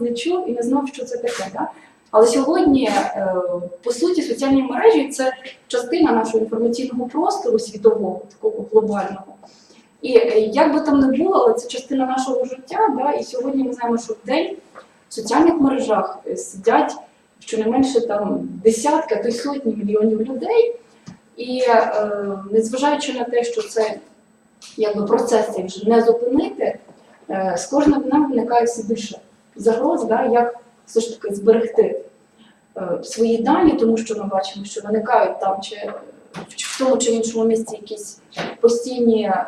не чув і не знав, що це таке. Да? Але сьогодні, е, по суті, соціальні мережі це частина нашого інформаційного простору світового, такого глобального. І е, як би там не було, але це частина нашого життя. Да? І сьогодні ми знаємо, що в день в соціальних мережах е, сидять щонайменше там десятки, а то й сотні мільйонів людей. І е, незважаючи на те, що це якби процес цей вже не зупинити, е, з кожним днем виникає все більше загроз, да, як все ж таки зберегти е, свої дані, тому що ми бачимо, що виникають там чи в тому чи іншому місці якісь постійні е,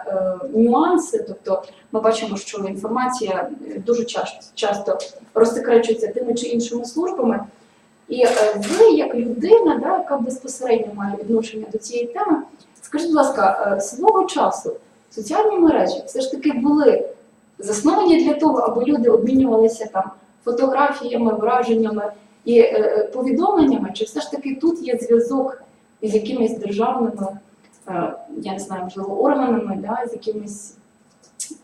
нюанси. Тобто ми бачимо, що інформація е, дуже часто, часто розсекречується тими чи іншими службами. І ви, як людина, да, яка безпосередньо має відношення до цієї теми, скажіть, будь ласка, свого часу соціальні мережі все ж таки були засновані для того, аби люди обмінювалися там фотографіями, враженнями і е, е, повідомленнями, чи все ж таки тут є зв'язок із якимись державними, е, я не знаю, можливо, органами, да, з якимись.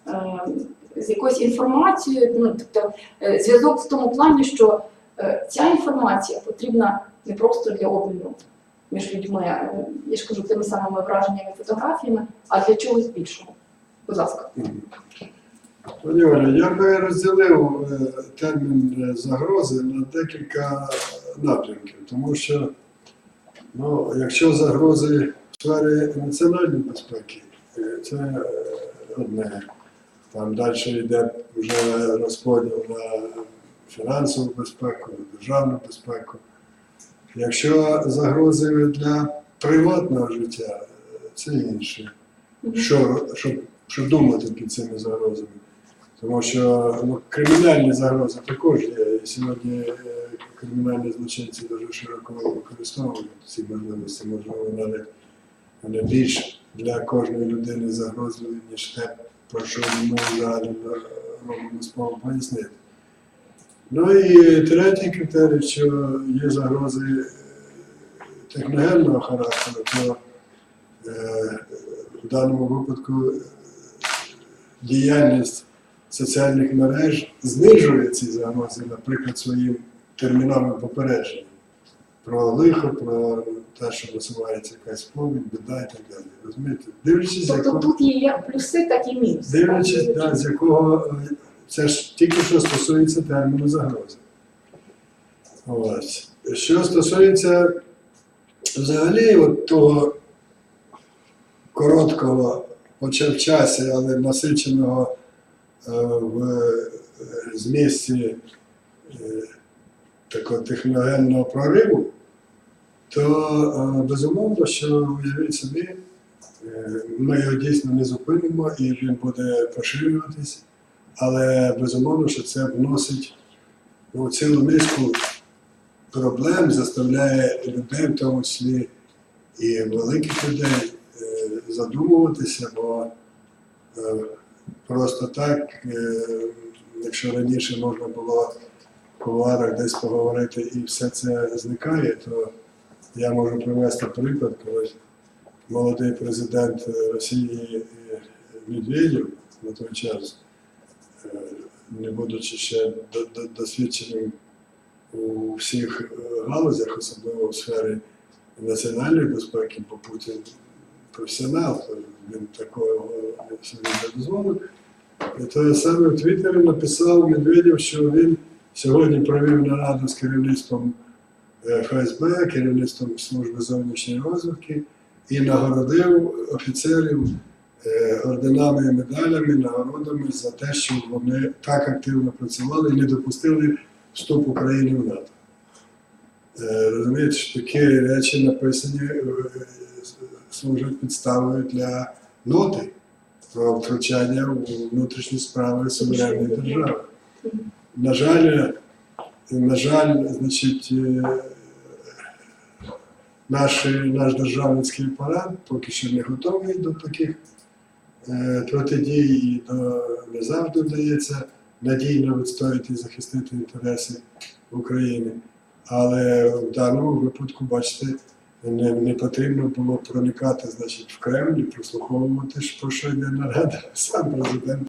е, З якоюсь інформацією, ну тобто е, зв'язок в тому плані, що е, ця інформація потрібна не просто для обміну між людьми, е, я ж кажу, тими самими враженнями, фотографіями, а для чогось більшого. Будь ласка. Пані я би розділив е, термін е, загрози на декілька напрямків, тому що ну, якщо загрози в сфері національної безпеки, е, це одне. Там далі йде вже розподіл на фінансову безпеку, державну безпеку. Якщо загрози для приватного життя, це інше що, що, що думати під цими загрозами. Тому що ну, кримінальні загрози також є. Сьогодні е, кримінальні злочинці дуже широко використовують ці можливості, можливо, навіть вони більш для кожної людини загрозливі, ніж те, про що ми загально робимо спробу пояснити. Ну і третій критерій, що є загрози е, техногенного характеру, то е, в даному випадку е, діяльність соціальних мереж знижує ці загрози, наприклад, своїм терміновим попередженням про лихо, про те, що висувається якась повінь, біда і так далі. Розумієте? Дивлячись, Тобто якого, тут є як плюси, так і мінуси. дивлячись, так? да, з якого е, це ж тільки що стосується терміну загрози. Ось. Що стосується взагалі от того короткого, хоча в часі, але насиченого в е, змісті е, такого техногенного прориву, то е, безумовно, що уявіть собі, е, ми його дійсно не зупинимо і він буде поширюватись, але безумовно, що це вносить ну, цілу низку проблем, заставляє людей, в тому числі і великих людей, е, задумуватися, бо е, просто так, е, якщо раніше можна було в кулуарах десь поговорити і все це зникає, то я можу привести приклад, коли молодий президент Росії е, Медведєв на той час, е, не будучи ще до- до- досвідченим у всіх галузях, особливо в сфері національної безпеки, бо Путін професіонал, то він такого собі не дозволив. І то саме в Твіттері написав Медведєв, що він сьогодні провів нараду з керівництвом е, ФСБ, керівництвом служби зовнішньої розвідки і нагородив офіцерів е, орденами і медалями, нагородами за те, що вони так активно працювали і не допустили вступ України в НАТО. Е, Розумієте, що такі речі написані е, служать підставою для ноти про втручання у внутрішні справи суверенної держави. На жаль, на жаль, значить, е, наш, наш державницький апарат поки що не готовий до таких протидій і до, не завжди вдається надійно відстояти і захистити інтереси України. Але в даному випадку, бачите, не, не потрібно було проникати значить, в Кремль і прослуховувати, про що йде нарада. Сам президент